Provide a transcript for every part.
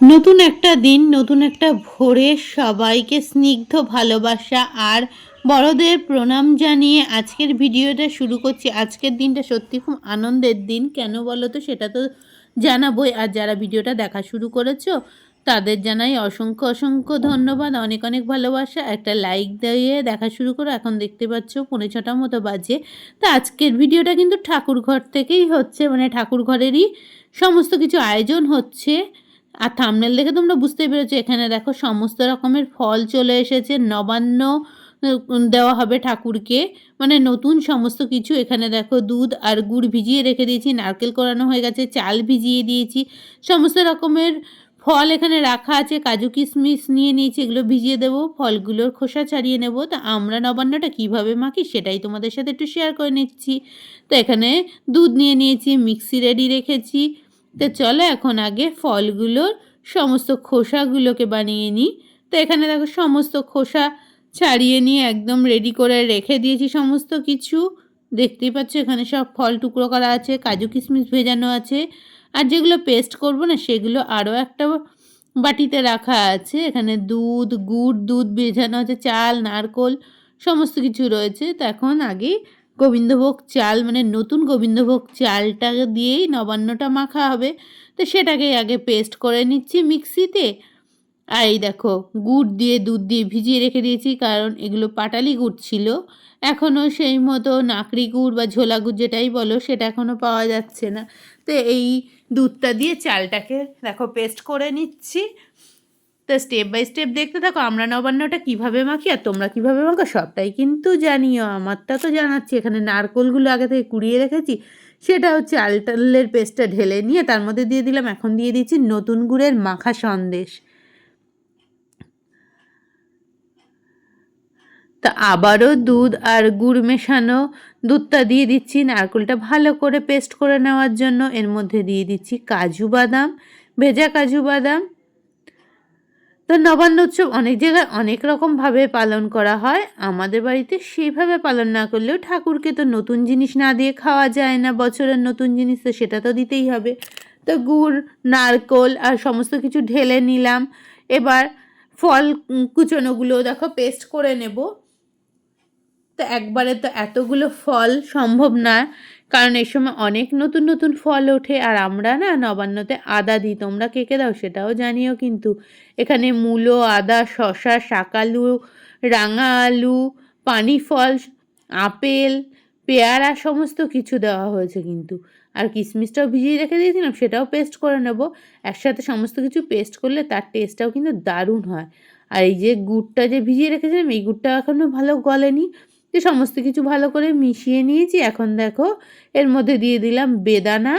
নতুন একটা দিন, নতুন একটা ভোরে সবাইকে স্নিগ্ধ ভালোবাসা আর বড়দের প্রণাম জানিয়ে আজকের ভিডিওটা শুরু করছি। আজকের দিনটা সত্যি খুব আনন্দের দিন, কেন বলো তো সেটা তো জানাবোই। আর যারা ভিডিওটা দেখা শুরু করেছ, তাদের জানাই অসংখ্য অসংখ্য ধন্যবাদ, অনেক অনেক ভালোবাসা। একটা লাইক দিয়ে দেখা শুরু করো, এখন দেখতে পাচ্ছ পৌনে ছটার মতো বাজে। তা আজকের ভিডিওটা কিন্তু ঠাকুর ঘর থেকেই হচ্ছে মানে ঠাকুর ঘরেরই সমস্ত কিছু আয়োজন হচ্ছে। আর থামনেল দেখে তোমরা বুঝতেই পেরেছ, এখানে দেখো সমস্ত রকমের ফল চলে এসেছে, নবান্ন দেওয়া হবে ঠাকুরকে। মানে নতুন সমস্ত কিছু, এখানে দেখো দুধ আর গুড় ভিজিয়ে রেখে দিয়েছি, নারকেল করানো হয়ে গেছে, চাল ভিজিয়ে দিয়েছি, সমস্ত রকমের ফল এখানে রাখা আছে, কাজু কিশমিশ নিয়ে নিয়েছি, এগুলো ভিজিয়ে দেবো, ফলগুলোর খোসা ছাড়িয়ে নেব। তা আমরা নবান্নটা কীভাবে মাখি সেটাই তোমাদের সাথে একটু শেয়ার করে নিচ্ছি। তো এখানে দুধ নিয়ে নিয়েছি, মিক্সি রেডি রেখেছি তো চলো এখন আগে ফলগুলোর সমস্ত খোসাগুলোকে বানিয়ে নিই। তো এখানে দেখো সমস্ত খোসা ছাড়িয়ে নিয়ে একদম রেডি করে রেখে দিয়েছি সমস্ত কিছু। দেখতেই পাচ্ছ এখানে সব ফল টুকরো করা আছে, কাজু কিশমিশ ভেজানো আছে। আর যেগুলো পেস্ট করব না, সেগুলো আরও একটা বাটিতে রাখা আছে। এখানে দুধ, গুড়, দুধ ভেজানো আছে, চাল, নারকোল, সমস্ত কিছু রয়েছে। তো এখন আগে গোবিন্দভোগ চাল মানে নতুন গোবিন্দভোগ চালটা দিয়েই নবান্নটা মাখা হবে। তো সেটাকে আগে পেস্ট করে নিচ্ছি মিক্সিতে। আর এই দেখো, গুড় দিয়ে, দুধ দিয়ে ভিজিয়ে রেখে দিয়েছি, কারণ এগুলো পাটালি গুড় ছিল। এখনও সেই মতো নাকড়ি গুড় বা ঝোলা গুড় যেটাই বলো, সেটা এখনও পাওয়া যাচ্ছে না। তো এই দুধটা দিয়ে চালটাকে দেখো পেস্ট করে নিচ্ছি। তো স্টেপ বাই স্টেপ দেখতে থাকো, আমরা নবান্নটা কীভাবে মাখি আর তোমরা কীভাবে মাখো, সবটাই কিন্তু জানিও। আমারটা তো জানাচ্ছি, এখানে নারকোলগুলো আগে থেকে কুড়িয়ে রেখেছি। সেটা হচ্ছে আলটালের পেস্টটা ঢেলে নিয়ে তার মধ্যে দিয়ে দিলাম, এখন দিয়ে দিচ্ছি নতুন গুড়ের মাখা সন্দেশ। তা আবারও দুধ আর গুড় মেশানো, দুধটা দিয়ে দিচ্ছি নারকেলটা ভালো করে পেস্ট করে নেওয়ার জন্য। এর মধ্যে দিয়ে দিচ্ছি কাজু বাদাম, ভেজা কাজু বাদাম তো নবান্ন উৎসব অনেক জায়গায় অনেক রকমভাবে পালন করা হয়। আমাদের বাড়িতে সেইভাবে পালন না করলেও ঠাকুরকে তো নতুন জিনিস না দিয়ে খাওয়া যায় না, বছরের নতুন জিনিস, তো সেটা তো দিতেই হবে। তো গুড়, নারকোল আর সমস্ত কিছু ঢেলে নিলাম। এবার ফল কুচনোগুলো দেখো পেস্ট করে নেব। তো একবারে তো এতগুলো ফল সম্ভব না, কারণ এই সময় অনেক নতুন নতুন ফল ওঠে, আর আমরা না নবান্নতে আদা দিই। তোমরা কে কে দাও সেটাও জানিও কিন্তু। এখানে মূলো, আদা শশা শাকালু রাঙা আলু পানি ফল আপেল, পেয়ারা সমস্ত কিছু দেওয়া হয়েছে কিন্তু। আর কিশমিশটাও ভিজিয়ে রেখে দিয়েছিলাম, সেটাও পেস্ট করে নেব। একসাথে সমস্ত কিছু পেস্ট করলে তার টেস্টটাও কিন্তু দারুণ হয়। আর এই যে গুড়টা যে ভিজিয়ে রেখেছিলাম, এই গুড়টা এখনও ভালো গলেনি। যে সমস্ত কিছু ভালো করে মিশিয়ে নিয়েছি, এখন দেখো এর মধ্যে দিয়ে দিলাম বেদানা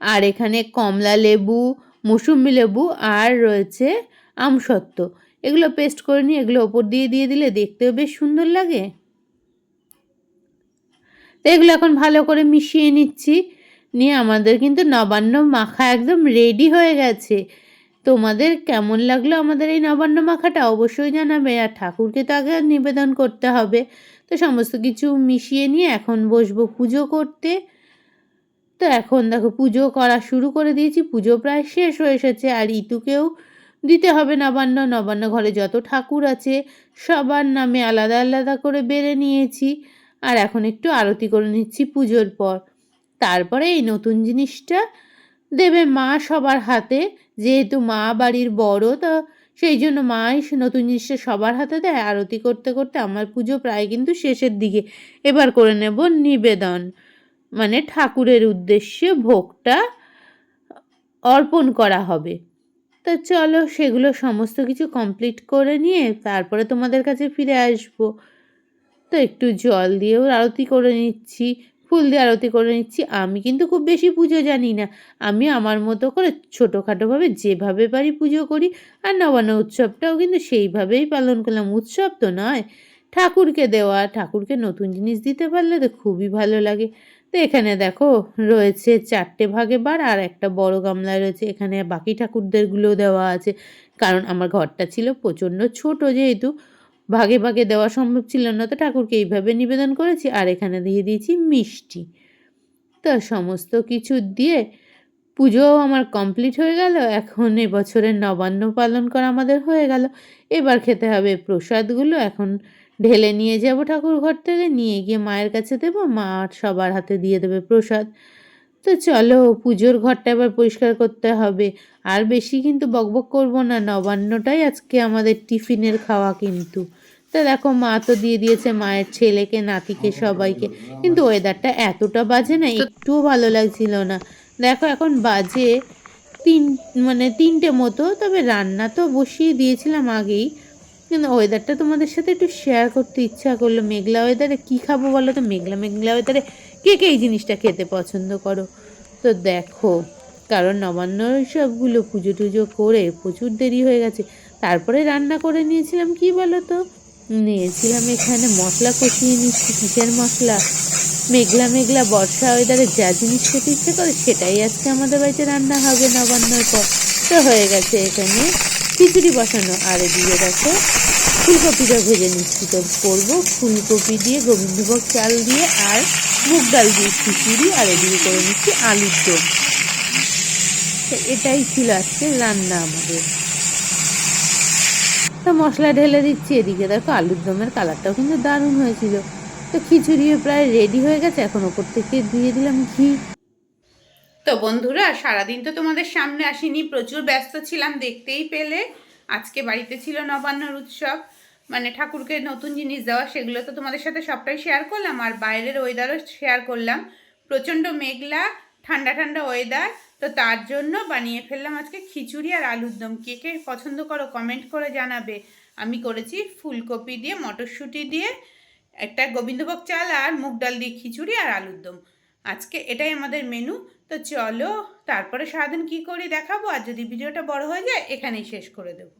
আর এখানে কমলা লেবু, মৌসুম্বি লেবু আর রয়েছে আমসত্ত্ব এগুলো পেস্ট করে নিয়ে এগুলো ওপর দিয়ে দিয়ে দিলে দেখতেও বেশ সুন্দর লাগে। তো এগুলো এখন ভালো করে মিশিয়ে নিচ্ছি। নিয়ে আমাদের কিন্তু নবান্ন মাখা একদম রেডি হয়ে গেছে। তোমাদের কেমন লাগল আমাদের এই নবান্ন মাখাটা অবশ্যই জানাবে আর ঠাকুরকে তো আগে নিবেদন করতে হবে। তো সমস্ত কিছু মিশিয়ে নিয়ে এখন বসবো পুজো করতে। তো এখন দেখো পুজো করা শুরু করে দিয়েছি, পুজো প্রায় শেষ হয়ে এসেছে আর ইতুকেও দিতে হবে নবান্ন। নবান্ন ঘরে যত ঠাকুর আছে সবার নামে আলাদা আলাদা করে বেড়ে নিয়েছি আর এখন একটু আরতি করে নিচ্ছি পুজোর পর। তারপরে এই নতুন জিনিসটা দেবে মা সবার হাতে। যেহেতু মা বাড়ির বড়, তো সেই জন্য মাই নতুন জিনিসটা সবার হাতে দেয়। আরতি করতে করতে আমার পুজো প্রায় কিন্তু শেষের দিকে। এবার করে নেব নিবেদন। মানে ঠাকুরের উদ্দেশ্যে ভোগটা অর্পণ করা হবে। তো চলো সেগুলো সমস্ত কিছু কমপ্লিট করে নিয়ে তারপরে তোমাদের কাছে ফিরে আসব। তো একটু জল দিয়েও আরতি করে নিচ্ছি। ফুল দিয়ে আরতি করে নিচ্ছি। আমি কিন্তু খুব বেশি পুজো জানি না। আমি আমার মতো করে ছোটোখাটোভাবে যেভাবে পারি পুজো করি আর নবান্ন উৎসবটাও কিন্তু সেইভাবেই পালন করলাম। উৎসব তো নয়, ঠাকুরকে দেওয়া, ঠাকুরকে নতুন জিনিস দিতে পারলে তো খুবই ভালো লাগে। তো এখানে দেখো, রয়েছে চারটে ভাগে বার আর একটা বড় গামলায় রয়েছে। এখানে বাকি ঠাকুরদেরগুলো দেওয়া আছে। কারণ আমার ঘরটা ছিল প্রচণ্ড ছোট যেহেতু। ভাগে ভাগে দেওয়া সম্ভব ছিল না, তো ঠাকুরকে এইভাবে নিবেদন করেছি, আর এখানে দিয়ে দিয়েছি মিষ্টি। তো সমস্ত কিছু দিয়ে পুজোও আমার কমপ্লিট হয়ে গেল, এখন এবছরের নবান্ন পালন করা আমাদের হয়ে গেল। এবার খেতে হবে প্রসাদগুলো, এখন ঢেলে নিয়ে যাব ঠাকুর ঘর থেকে, নিয়ে গিয়ে মায়ের কাছে দেবো, মা আর সবার হাতে দিয়ে দেবে প্রসাদ। তো চলো, পুজোর ঘরটা এবার পরিষ্কার করতে হবে, আর বেশি কিন্তু বকবক করব না, নবান্নটাই আজকে আমাদের টিফিনের খাওয়া কিন্তু। তো দেখো, মা তো দিয়ে দিয়েছে মায়ের ছেলেকে, নাতিকে, সবাইকে। কিন্তু ওয়েদারটা এতটা বাজে না, একটুও ভালো লাগছিল না। দেখো, এখন বাজে তিন মানে তিনটে মতো, তবে রান্না তো বসিয়ে দিয়েছিলাম আগেই। কিন্তু ওয়েদারটা তোমাদের সাথে একটু শেয়ার করতে ইচ্ছা করল। মেঘলা ওয়েদারে কী খাব বলো তো? মেঘলা মেঘলা ওয়েদারে কে কে এই জিনিসটা খেতে পছন্দ করো? তো দেখো, কারণ নবান্ন সবগুলো পুজো টুজো করে প্রচুর দেরি হয়ে গেছে। তারপরে রান্না করে নিয়েছিলাম কি বলো তো? নিয়েছিলাম এখানে মশলা কষিয়ে নিচ্ছি, কিসের মশলা? মেঘলা মেঘলা বর্ষা ওয়েদারে যা জিনিস খেতে ইচ্ছে করে সেটাই আজকে আমাদের বাড়িতে রান্না হবে নবান্নর পর। তো হয়ে গেছে এখানে খিচুড়ি বসানো। আর এদিকে দেখো ফুলকপিটা ভেজে নিচ্ছি। তো করব ফুলকপি দিয়ে গোবিন্দভোগ চাল দিয়ে আর মুগ ডাল দিয়ে খিচুড়ি, আর এদিকে করে নিচ্ছি আলুর দম এটাই ছিল আজকে রান্না আমাদের। তো মশলা ঢেলে দিচ্ছি, এদিকে দেখো আলুর দমের কালারটাও কিন্তু দারুণ হয়েছিল। তো খিচুড়িও প্রায় রেডি হয়ে গেছে, এখন ওপর থেকে দিয়ে দিলাম ঘি। তো বন্ধুরা, সারাদিন তো তোমাদের সামনে আসিনি, প্রচুর ব্যস্ত ছিলাম, দেখতেই পেলে। আজকে বাড়িতে ছিল নবান্নর উৎসব মানে ঠাকুরকে নতুন জিনিস দেওয়া, সেগুলো তো তোমাদের সাথে সবটাই শেয়ার করলাম, আর বাইরের ওয়েদারও শেয়ার করলাম। প্রচণ্ড মেঘলা, ঠান্ডা ঠান্ডা ওয়েদার তো তার জন্য বানিয়ে ফেললাম আজকে খিচুড়ি আর আলুর দম। কে কে পছন্দ করো কমেন্ট করে জানাবে। আমি করেছি ফুলকপি দিয়ে, মটরশুঁটি দিয়ে, একটা গোবিন্দভোগ চাল আর মুগ ডাল দিয়ে খিচুড়ি আর আলুর দম। আজকে এটাই আমাদের মেনু তো চলো, তারপরে সারাদিন কি করি দেখাবো? আর যদি ভিডিওটা বড় হয়ে যায়, এখানেই শেষ করে দেবো।